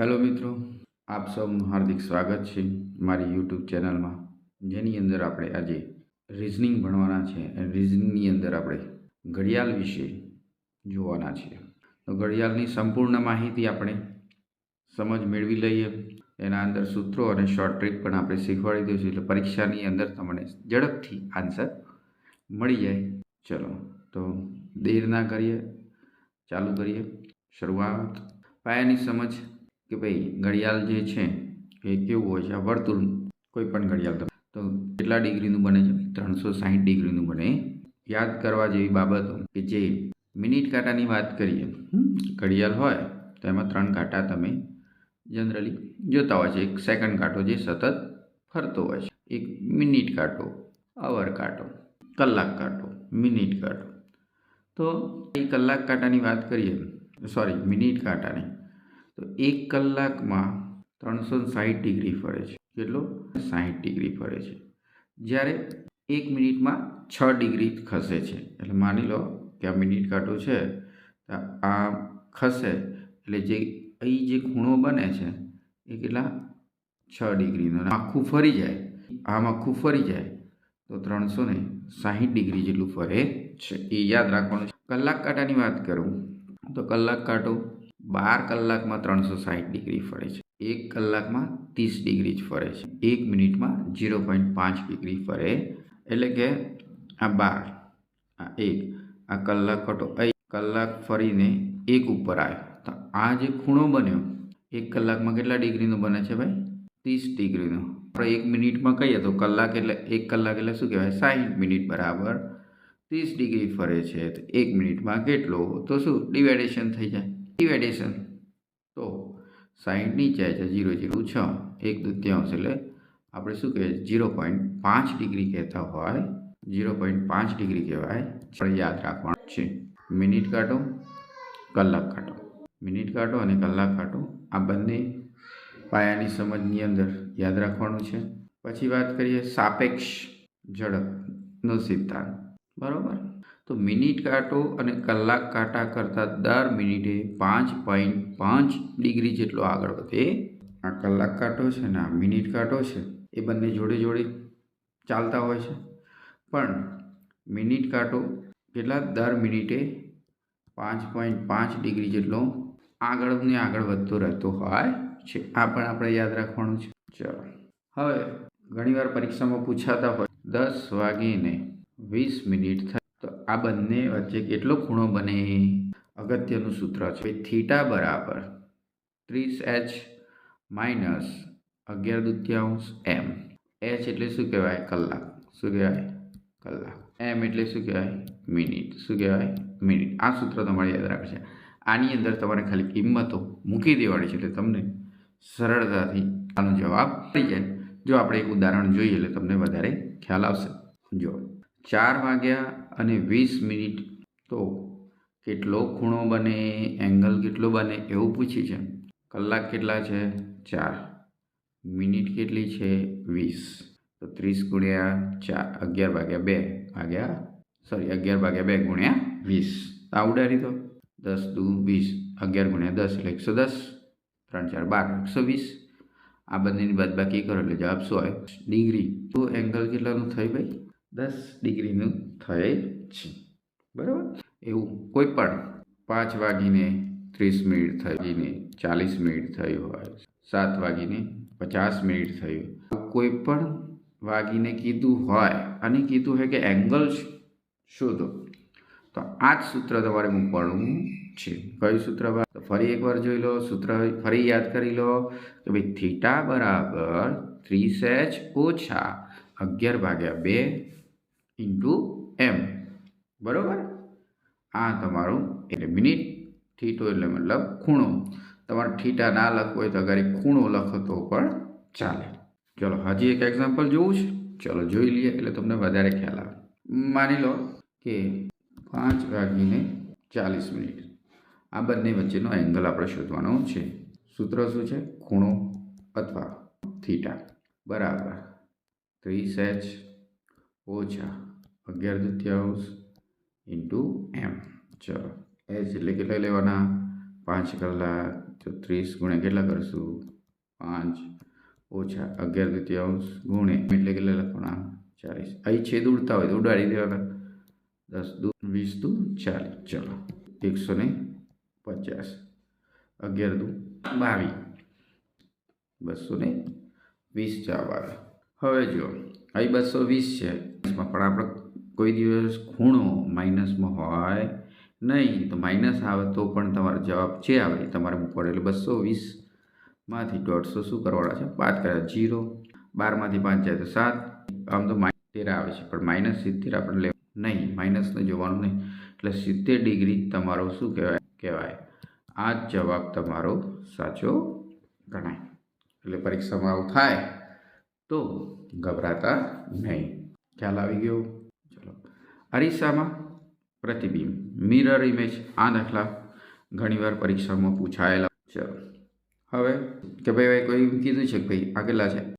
Hello મિત્રો, આપ સૌનું હાર્દિક સ્વાગત છે મારી યુટ્યુબ ચેનલમાં, જેની અંદર આપણે આજે રિઝનિંગ ભણવાના છે. રિઝનિંગની અંદર આપણે ઘડિયાળ વિશે જોવાના છે. તો ઘડિયાળની સંપૂર્ણ માહિતી આપણે સમજ મેળવી લઈએ. એના અંદર સૂત્રો અને શોર્ટ ટ્રીક પણ આપણે શીખવાડી દઈશું. એટલે પરીક્ષાની અંદર તમને ઝડપથી આન્સર મળી જાય. ચલો, તો દેર ના કરીએ, ચાલુ કરીએ. શરૂઆત. પાયાની સમજ. કે ભાઈ ઘડિયાળ જે છે એ કેવું હોય છે? આ વર્તુળ કોઈ પણ ઘડિયાળ તમે તો કેટલા ડિગ્રીનું બને છે? ત્રણસો સાહીઠ ડિગ્રીનું બને. યાદ કરવા જેવી બાબતો કે જે મિનિટ કાંટાની વાત કરીએ. ઘડિયાળ હોય તો એમાં ત્રણ કાંટા તમે જનરલી જોતા હોય છે. એક સેકન્ડ કાંટો જે સતત ફરતો હોય છે. એક મિનિટ કાંટો, અવર કાંટો, કલાક કાંટો, મિનિટ કાંટો. તો એ કલાક કાંટાની વાત કરીએ. સોરી, મિનિટ કાંટાની. તો એક કલાકમાં ત્રણસો સાહીઠ ડિગ્રી ફરે છે. કેટલો? સાહીઠ ડિગ્રી ફરે છે. જ્યારે એક મિનિટમાં છ ડિગ્રી ખસે છે. એટલે માની લો કે આ મિનિટ કાંટો છે, તો આ ખસે, એટલે જે અહીં જે ખૂણો બને છે, એ કેટલા? છ ડિગ્રીનો. આખું ફરી જાય. આમ આખું ફરી જાય, તો ત્રણસો ને સાહીઠ ડિગ્રી જેટલું ફરે છે. એ યાદ રાખવાનું છે. કલાક કાંટાની વાત કરું, તો કલાક કાંટો બાર કલાકમાં ત્રણસો સાહીઠ ડિગ્રી ફરે છે. એક કલાકમાં ત્રીસ ડિગ્રી જ ફરે છે. એક મિનિટમાં ઝીરો પોઈન્ટ પાંચ ડિગ્રી ફરે. એટલે કે આ બાર, આ એક, આ કલાક કટો અહીં કલાક ફરીને એક ઉપર આવ્યો. તો આ જે ખૂણો બન્યો, એક કલાકમાં કેટલા ડિગ્રીનો બને છે ભાઈ? ત્રીસ ડિગ્રીનો. આપણે એક મિનિટમાં કહીએ તો કલાક એટલે એક કલાક એટલે શું કહેવાય? સાહીઠ મિનિટ બરાબર. ત્રીસ ડિગ્રી ફરે છે. તો એક મિનિટમાં કેટલો? તો શું? ડિવાઇડેશન થઈ જાય. ડિવાઇડેશન તો સાહીઠ નીચે છે જીરો ઝીરો છ. એક દૂત્યાંશ એટલે આપણે શું કહેવાય ઝીરો પોઈન્ટ પાંચ ડિગ્રી કહેતા હોય. જીરો પોઈન્ટ પાંચ ડિગ્રી કહેવાય. આપણે યાદ રાખવાનું છે. મિનિટ કાંટો, કલાક કાંટો. મિનિટ કાંટો અને કલાક કાંટો. આ બંને પાયાની સમજની અંદર યાદ રાખવાનું છે. પછી વાત કરીએ સાપેક્ષ ઝડપનો સિદ્ધાંત. બરાબર? તો મિનિટ કાંટો અને કલાક કાંટા કરતાં દર મિનિટે પાંચ પોઈન્ટ પાંચ ડિગ્રી જેટલો આગળ વધે. આ કલાક કાંટો છે ને આ મિનિટ કાંટો છે, એ બંને જોડે જોડે ચાલતા હોય છે. પણ મિનિટ કાંટો કેટલા? દર મિનિટે પાંચ પોઈન્ટ પાંચ ડિગ્રી જેટલો આગળ ને આગળ વધતો રહેતો હોય છે. આ પણ આપણે યાદ રાખવાનું છે. ચલો. હવે ઘણીવાર પરીક્ષામાં પૂછાતા હોય, દસ વાગીને વીસ મિનિટ થાય. આ બંને વચ્ચે કેટલો ખૂણો બને? અગત્યનું સૂત્ર છે. થીટા બરાબર ત્રીસ એચ માઇનસ અગિયાર દુત્યાંશ એમ. એચ એટલે શું કહેવાય? કલાક. શું કહેવાય? કલાક. એમ એટલે શું કહેવાય? મિનિટ. શું કહેવાય? મિનિટ. આ સૂત્ર તમારે યાદ રાખે છે. આની અંદર તમારે ખાલી કિંમતો મૂકી દેવાની છે એટલે તમને સરળતાથી આનો જવાબ મળી જાય. જો આપણે એક ઉદાહરણ જોઈએ એટલે તમને વધારે ખ્યાલ આવશે. જો ચાર વાગ્યા અને વીસ મિનિટ. તો કેટલો ખૂણો બને એંગલ કેટલો બને એવું પૂછ્યું છે. કલાક કેટલા છે? ચાર. મિનિટ કેટલી છે? વીસ. તો ત્રીસ ગુણ્યા ચાર, અગિયાર ભાગ્યા બે ભાગ્યા સોરી અગિયાર ભાગ્યા બે ગુણ્યા વીસ. આવડારી તો દસ દુ વીસ, અગિયાર ગુણ્યા દસ એટલે એકસો દસ. ત્રણ ચાર બાર, એકસો વીસ. આ બંનેની બાદબાકી કરો એટલે જવાબ શું આવે? ડિગ્રી. તો એંગલ કેટલાનું થઈ ભાઈ? દસ ડિગ્રીનું થાય છે. બરાબર? એવું કોઈ પણ પાંચ વાગીને ત્રીસ મિનિટ થઈને ચાલીસ મિનિટ થયું હોય, સાત વાગીને પચાસ મિનિટ થયું. કોઈ પણ વાગીને કીધું હોય, અને કીધું હોય કે એંગલ શોધો. તો આ જ સૂત્ર તમારે મૂકવાનું છે. કયું સૂત્ર ફરી એકવાર જોઈ લો, સૂત્ર ફરી યાદ કરી લો કે ભાઈ થીટા બરાબર ત્રીસ એચ ઓછા અગિયાર ભાગ્યા બે ઇન્ટુ એમ બરાબર? આ તમારું એટલે મિનિટ, થીટો એટલે મતલબ ખૂણો. તમારે થીટા ના લખવો હોય તો અગર ખૂણો લખો તો પણ ચાલે. ચલો, હજી એક એક્ઝામ્પલ જોવું છે. ચલો, જોઈ લઈએ, એટલે તમને વધારે ખ્યાલ આવે. માની લો કે પાંચ વાગીને ચાલીસ મિનિટ. આ બંને વચ્ચેનો એંગલ આપણે શોધવાનો છે. સૂત્ર શું છે? ખૂણો અથવા થીટા. બરાબર. ત્રીસ એચ ઓછા અગિયાર દૂત્યાંશ ઇન્ટુ એમ. ચલો, એચ એટલે કેટલા લેવાના? પાંચ કલાક તો ત્રીસ ગુણ્યા કેટલા કરશું? પાંચ. ઓછા અગિયાર તૃતીયાંશ ગુણે એટલે કેટલા લખવાના? ચાલીસ. અહીં છેદ ઉડતા હોય તો ઉડાડી દેવાના. દસ દુ, વીસ દુ, ચાલીસ. ચલો, એકસો ને પચાસ. અગિયાર દુ, બાવીસ. બસો ને વીસ જવાબ આવે. હવે જો અહીં બસો વીસ છે. પણ આપણે કોઈ દિવસ ખૂણો માઇનસમાં હોય નહીં, તો માઇનસ આવે તો પણ તમારો જવાબ જે આવે તમારે મૂકવાનો એટલે બસો વીસમાંથી દોઢસો શું કરવાના છે? બાદ કર્યા જીરો બારમાંથી પાંચ જાય તો સાત. આમ તો તેર આવે છે. પણ માઇનસ સિત્તેર આપણે લેવું નહીં, માઇનસને જોવાનું નહીં. એટલે સિત્તેર ડિગ્રી તમારો શું કહેવાય? કહેવાય. આ જ જવાબ તમારો સાચો ગણાય. એટલે પરીક્ષામાં આવું થાય તો ગભરાતા નહીં. ખ્યાલ આવી ગયો? ચલો. અરીસામાં પ્રતિબિંબ. મિરર ઇમેજ આ દાખલા ઘણીવાર પરીક્ષામાં પૂછાયેલા. ચલો. હવે કે ભાઈ કોઈ કીધું છે કે ભાઈ, આ કેટલા છે?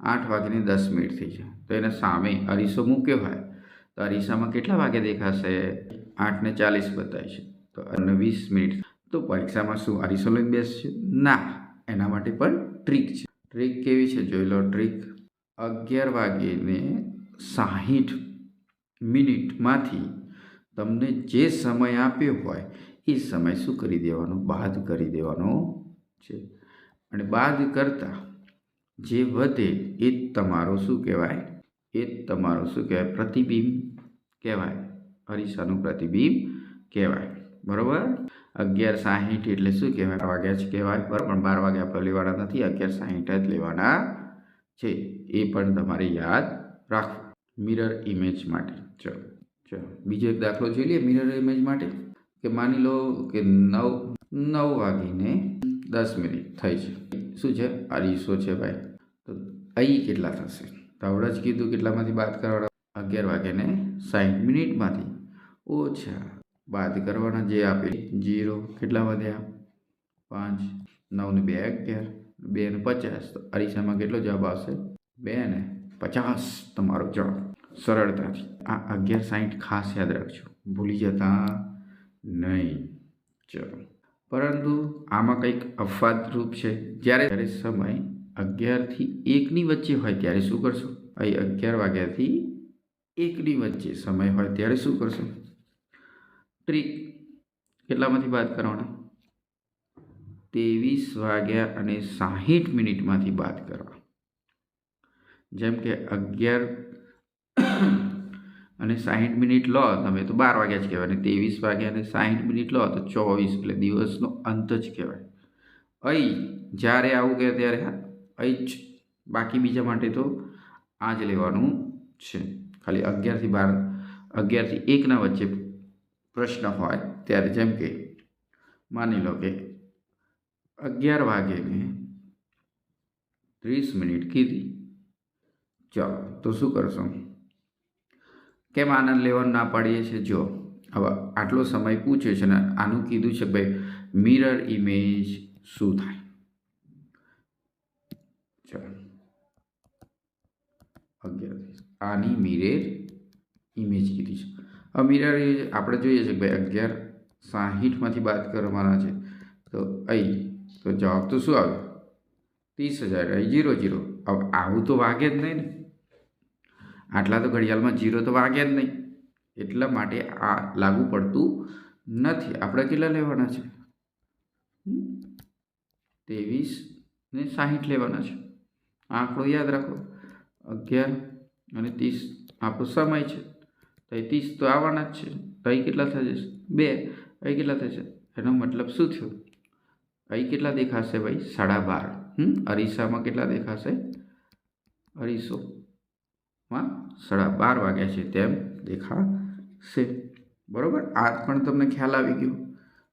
આઠ વાગ્યાની દસ મિનિટ થઈ છે. તો એને સામે અરીસો મૂક્યો હોય, તો અરીસામાં કેટલા વાગે દેખાશે? આઠને ચાલીસ બતાવે છે. તો અને વીસ મિનિટ. તો પરીક્ષામાં શું, અરીસો લઈને બેસશે? ના. એના માટે પણ ટ્રીક છે. ટ્રીક કેવી છે? જોઈ લો, ટ્રીક. અગિયાર વાગ્યે સાહીઠ મિનિટમાંથી તમને જે સમય આપ્યો હોય, એ સમય શું કરી દેવાનો? બાદ કરી દેવાનો છે. અને બાદ કરતાં જે વધે એ જ તમારો શું કહેવાય? એ જ તમારું શું કહેવાય? પ્રતિબિંબ કહેવાય. અરીસાનું પ્રતિબિંબ કહેવાય. બરાબર? અગિયાર સાહીઠ એટલે શું કહેવાય? વાગ્યા જ કહેવાય. બરાબર? પણ બાર વાગ્યા આપણે લેવાના નથી. અગિયાર સાહીઠ જ લેવાના છે. એ પણ તમારે યાદ રાખવું મિરર ઇમેજ માટે. ચલો ચલો. બીજો એક દાખલો જોઈ લઈએ મિરર ઇમેજ માટે. કે માની લો કે નવ નવ વાગીને દસ મિનિટ થઈ છે. શું છે? અઢીસો છે ભાઈ. તો અહીં કેટલા થશે? તો આવડે જ કીધું કેટલામાંથી બાદ કરવાના? અગિયાર વાગ્યાને સાઠ મિનિટમાંથી. ઓછા. બાદ કરવાના જે આપે. જીરો. કેટલા વધ્યા? પાંચ. નવને બે અગિયાર. બે ને પચાસ. તો અરીસામાં કેટલો જવાબ આવશે? બે ને પચાસ તમારો જવાબ. સરળતાથી. આ અગિયાર સાઠ ખાસ યાદ રાખજો. ભૂલી જતા નહીં. ચલો. પરંતુ આમાં કંઈક અફવાદરૂપ છે. જ્યારે જ્યારે સમય અગિયારથી એકની વચ્ચે હોય ત્યારે શું કરશો? અહીં અગિયાર વાગ્યાથી એકની વચ્ચે સમય હોય ત્યારે શું કરશો? ટ્રીક. કેટલામાંથી બાદ કરવાના? ત્રેવીસ વાગ્યા અને સાહીઠ મિનિટમાંથી બાદ કરવા. જેમ કે અગિયાર અને સાહીઠ મિનિટ લો, તમે તો બાર વાગ્યા જ કહેવાય, અને ત્રેવીસ વાગ્યા અને સાહીઠ મિનિટ લો, તો ચોવીસ, એટલે દિવસનો અંત જ કહેવાય. અહીં જ્યારે આવું કહે ત્યારે અહીં જ બાકી બીજા માટે તો આ જ લેવાનું છે. ખાલી અગિયારથી બાર, અગિયારથી એકના વચ્ચે પ્રશ્ન હોય ત્યારે જેમ કે, માની લો કે અગિયાર વાગે મેં ત્રીસ મિનિટ કીધી. ચાલો, તો શું કરશો? કેમ આનંદ લેવાનું ના પાડીએ છીએ? જો, હવે આટલો સમય પૂછ્યો છે ને આનું કીધું છે ભાઈ મિરર ઇમેજ શું થાય? ચાલો. અગિયાર આની મિરર ઇમેજ કીધી છે. હવે મિરર આપણે જોઈએ છે ભાઈ અગિયાર સાહીઠમાંથી બાદ કરવાના છે. તો અહીં, તો જવાબ તો શું આવે ત્રીસ હજાર. અહીં જીરો જીરો હવે આવું તો વાગે જ નહીં ને. આટલા તો ઘડિયાળમાં જીરો તો વાગે જ નહીં. એટલા માટે આ લાગુ પડતું નથી. આપણે કેટલા લેવાના છે? ત્રેવીસ ને સાહીઠ લેવાના છે. આંકડો યાદ રાખો. અગિયાર અને ત્રીસ. આપણો સમય છે. તો ત્રીસ તો આવવાના જ છે. તો અહીં કેટલા થશે બે. અહીં કેટલા થશે એનો મતલબ શું થયો? અહીં કેટલા દેખાશે ભાઈ? સાડા બાર. હમ? અરીસામાં કેટલા દેખાશે? અરીસો. માં સાડા બાર વાગ્યા છે તેમ દેખાશે. બરાબર? આ પણ તમને ખ્યાલ આવી ગયો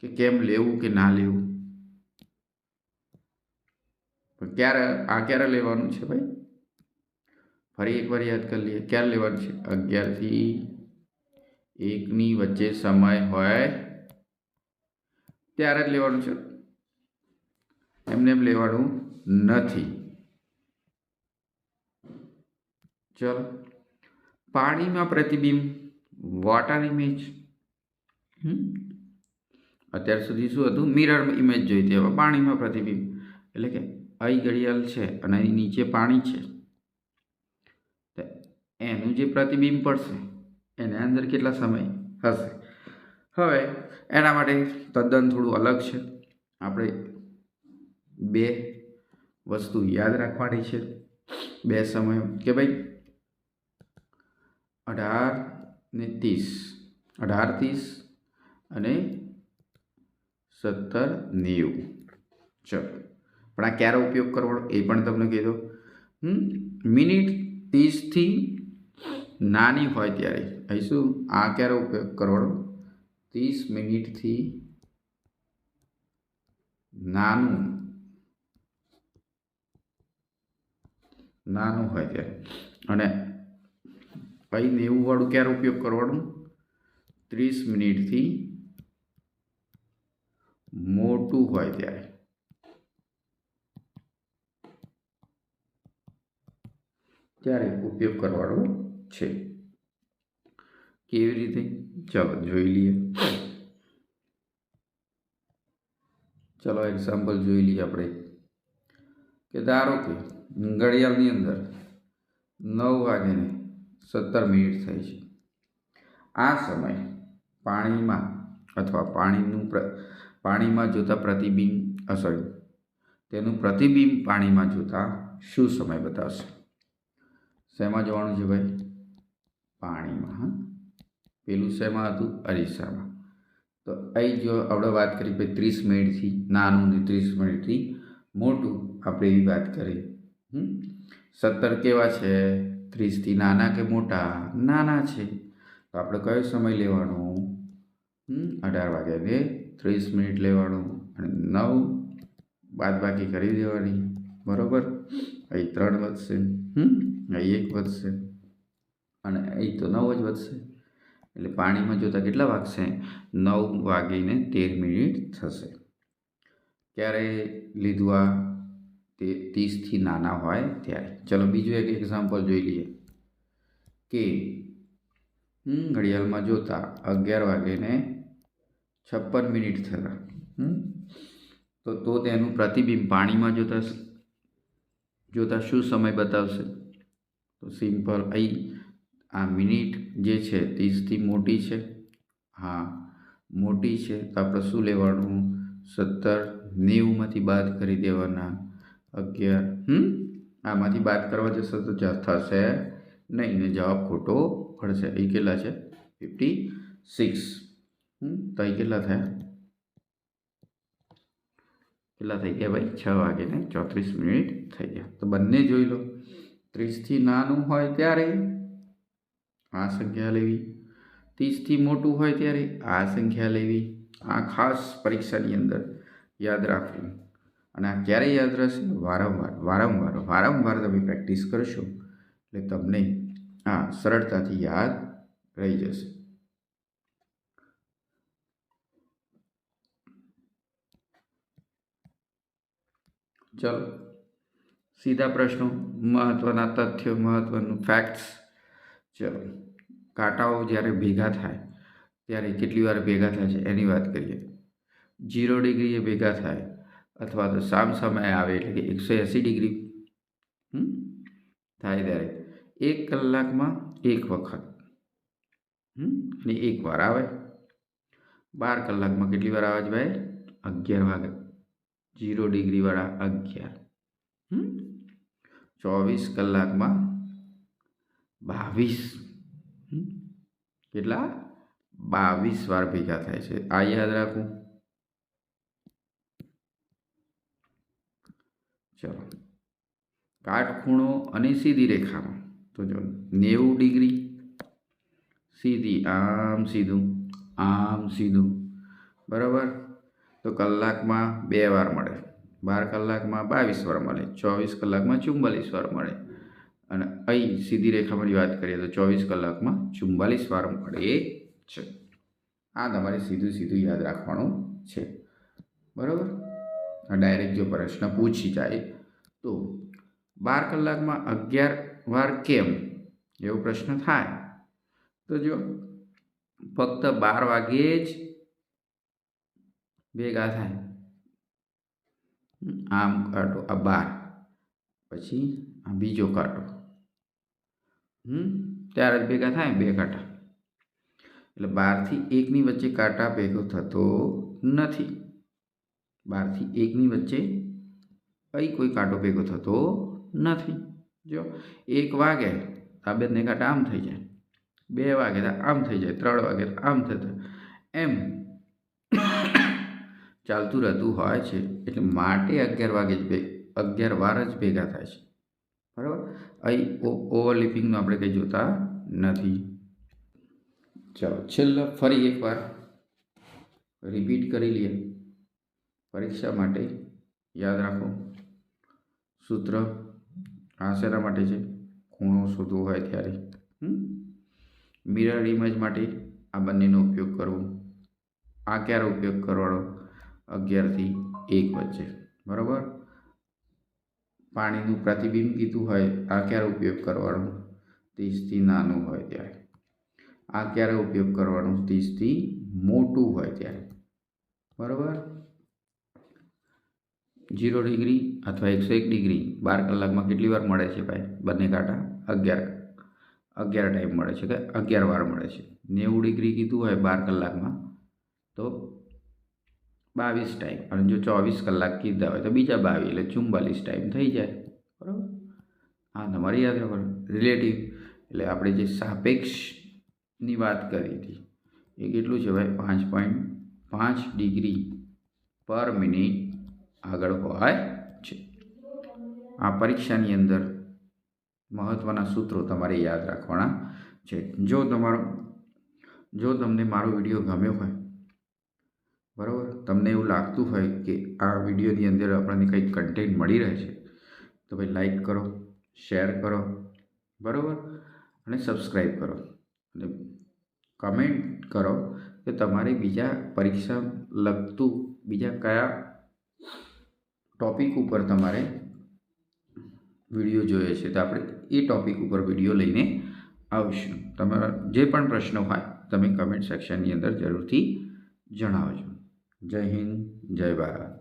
કે કેમ લેવું કે ના લેવું? ક્યારે, આ ક્યારે લેવાનું છે ભાઈ? ફરી એકવાર યાદ કરી લઈએ, ક્યારે લેવાનું છે? અગિયારથી એકની વચ્ચે સમય હોય ત્યારે જ લેવાનું છે. એમને એમ લેવાનું નથી. ચલો. પાણીમાં પ્રતિબિંબ. વોટર ઇમેજ અત્યાર સુધી શું હતું? મિરર ઇમેજ જોઈતી હવે પાણીમાં પ્રતિબિંબ. એટલે કે અહીં ઘડિયાળ છે અને અહીં નીચે પાણી છે. તો એનું જે પ્રતિબિંબ પડશે, એના અંદર કેટલા સમય હશે? હવે એના માટે તદ્દન થોડું અલગ છે. આપણે બે વસ્તુ યાદ રાખવાની છે. બે સમય. કે ભાઈ અઢાર ને ત્રીસ. અઢાર, ત્રીસ અને સત્તર, નેવું. ચલો. પણ આ ક્યારે ઉપયોગ કરવાનો એ પણ તમને કીધો મિનિટ ત્રીસથી નાની હોય ત્યારે. અહીં શું? આ ક્યારે ઉપયોગ કરવાનો ત્રીસ મિનિટથી નાનું. નાનું હોય ત્યારે. અને અહીં નેવું વાળું ક્યારે ઉપયોગ કરવાનું ત્રીસ મિનિટથી મોટું હોય ત્યારે. ત્યારે ઉપયોગ કરવાનો છે. કેવી રીતે? ચાલો જોઈ લઈએ. ચાલો એક્ઝામ્પલ જોઈ લઈએ આપણે. કે ધારો કે ઘડિયાળની અંદર નવ વાગ્યાને સત્તર મિનિટ થઈ છે. આ સમય પાણીમાં અથવા પાણીનું પ્ર, પાણીમાં જોતા પ્રતિબિંબ સોરી તેનું પ્રતિબિંબ પાણીમાં જોતા શું સમય બતાવશે? શેમાં જોવાનું છે ભાઈ? પાણીમાં. પેલું શેમાં હતું? અરીસામાં. તો અહીં જો આપણે વાત કરી ભાઈ ત્રીસ મિનિટથી, નાનું ને ત્રીસ મિનિટથી, મોટું આપણે એવી વાત કરી. સત્તર કેવા છે? ત્રીસથી નાના કે મોટા? નાના છે. તો આપણે કયો સમય લેવાનો? અઢાર વાગ્યાને ત્રીસ મિનિટ લેવાનું અને નવ બાદ બાકી કરી દેવાની. બરાબર? અહીં ત્રણ વધશે. અહીં એક વધશે. અને અહીં તો નવ જ વધશે. એટલે પાણીમાં જોતાં કેટલા વાગશે? નવ વાગીને તેર મિનિટ થશે. ક્યારે લીધું આ? તે ત્રીસથી નાના હોય ત્યારે. ચલો બીજું એક એક્ઝામ્પલ જોઈ લઈએ. કે હું ઘડિયાળમાં જોતા અગિયાર વાગ્યાને છપ્પન મિનિટ થતા તો તો તેનું પ્રતિબિંબ પાણીમાં જોતા જોતા શું સમય બતાવશે? તો સિમ્પલ અહીં આ મિનિટ જે છે ત્રીસથી મોટી છે. હા, મોટી છે. તો આપણે શું લેવાનું? સત્તર નેવુંમાંથી બાદ કરી દેવાના. અગિયાર હમ આમાંથી બાદ કરવા જશે તો જ થશે નહીં ને જવાબ ખોટો પડશે એ કેટલા છે ફિફ્ટી સિક્સ હમ તો અહીં કેટલા થયા કેટલા થઈ ગયા ભાઈ છ વાગ્યાને ચોત્રીસ મિનિટ થઈ ગયા તો બંને જોઈ લો ત્રીસથી નાનું હોય ત્યારે આ સંખ્યા લેવી ત્રીસથી મોટું હોય ત્યારે આ સંખ્યા લેવી આ ખાસ પરીક્ષાની અંદર યાદ રાખવું અને આ ક્યારે યાદ રહેશે? વારંવાર વારંવાર વારંવાર તમે પ્રેક્ટિસ કરશો, એટલે તમને આ સરળતાથી યાદ રહી જશે. ચલો, સીધા પ્રશ્નો મહત્ત્વના તથ્યો મહત્ત્વનું ફેક્ટ્સ ચલો, કાંટાઓ જ્યારે ભેગા થાય, ત્યારે કેટલી વાર ભેગા થાય છે? એની વાત કરીએ. જીરો ડિગ્રીએ ભેગા થાય અથવા તો સામ સમય આવે એટલે કે એકસો એંસી ડિગ્રી થાય ત્યારે એક કલાકમાં એક વખત અને એક વાર આવે. બાર કલાકમાં કેટલી વાર આવે છે ભાઈ? અગિયાર વાગે. જીરો ડિગ્રીવાળા અગિયાર ચોવીસ કલાકમાં બાવીસ કેટલા? બાવીસ વાર ભેગા થાય છે. આ યાદ રાખવું ચલો. કાટખૂણો અને સીધી રેખામાં. તો જો નેવું ડિગ્રી. સીધી, આમ સીધું આમ સીધું. બરાબર? તો કલાકમાં બે વાર મળે. બાર કલાકમાં બાવીસ વાર મળે. ચોવીસ કલાકમાં ચુંબાલીસ વાર મળે. અને અહીં સીધી રેખામાં વાત કરીએ તો ચોવીસ કલાકમાં ચુંબાલીસ વાર મળે છે. આ તમારે સીધું સીધું યાદ રાખવાનું છે. બરાબર? ડાયરેક્ટ જો પ્રશ્ન પૂછી જાય, તો બાર કલાકમાં અગિયાર વાર કેમ? એવો પ્રશ્ન થાય. તો જો ફક્ત બાર વાગ્યે જ ભેગા થાય. આમ કાંટો આ બાર. પછી આ બીજો કાંટો હમ, ત્યારે જ ભેગા થાય ને બે કાંટા. એટલે બારથી એકની વચ્ચે કાંટા ભેગો થતો નથી. બારથી એકની વચ્ચે અહીં કોઈ કાંટો ભેગો થતો નથી. જો એક વાગે તાબેતને કાંટા આમ થઈ જાય. બે વાગે તો આમ થઈ જાય. ત્રણ વાગે આમ થતા એમ ચાલતું રહેતું હોય છે. એટલે માટે અગિયાર વાગે જ અગિયાર વાર જ ભેગા થાય છે. બરાબર? અહીં ઓવરલિપિંગનું આપણે કંઈ જોતા નથી. ચાલો, છેલ્લા ફરી એકવાર. રિપીટ કરી લઈએ. પરીક્ષા માટે યાદ રાખો. સૂત્ર આ શેના માટે છે? ખૂણો શોધવો હોય ત્યારે. મિરર ઇમેજ માટે આ બંનેનો ઉપયોગ કરવો. આ ક્યારે ઉપયોગ કરવાનો? અગિયારથી એક વચ્ચે. બરાબર? પાણીનું પ્રતિબિંબ કીધું હોય, આ ક્યારે ઉપયોગ કરવાનો? ત્રીસથી નાનું હોય ત્યારે. આ ક્યારે ઉપયોગ કરવાનો? ત્રીસથી મોટું હોય ત્યારે. બરાબર? જીરો ડિગ્રી અથવા એકસો એક ડિગ્રી બાર કલાકમાં કેટલી વાર મળે છે ભાઈ? બંને કાંટા અગિયાર અગિયાર ટાઈમ મળે છે કે અગિયાર વાર મળે છે. નેવું ડિગ્રી કીધું હોય બાર કલાકમાં, તો બાવીસ ટાઈમ અને જો ચોવીસ કલાક કીધા હોય તો બીજા બાવીસ, એટલે ચુમ્બાલીસ ટાઈમ થઈ જાય. બરાબર? હા, તમારે યાદ રાખવાનું રિલેટિવ એટલે આપણે જે સાપેક્ષની વાત કરી હતી, એ કેટલું છે ભાઈ? પાંચ પોઈન્ટ પાંચ ડિગ્રી પર મિનિટ આગળ હોય છે. આ પરીક્ષાની અંદર મહત્ત્વના સૂત્રો તમારે યાદ રાખવાના છે. જો તમારો, જો તમને મારો વીડિયો ગમ્યો હોય, બરાબર? તમને એવું લાગતું હોય કે આ વિડીયોની અંદર આપણને કંઈક કન્ટેન્ટ મળી રહે છે, તો ભાઈ લાઈક કરો શેર કરો, બરાબર? અને સબસ્ક્રાઈબ કરો. અને કમેન્ટ કરો કે તમારે બીજા પરીક્ષા લગતું બીજા કયા ટોપિક ઉપર તમારે વીડિયો જોઈએ છે. તો આપણે એ ટોપિક ઉપર વીડિયો લઈને આવશું. તમારા જે પણ પ્રશ્નો હોય, તમે કમેન્ટ સેક્શનની અંદર જરૂરથી જણાવજો. જય હિન્દ, જય ભારત.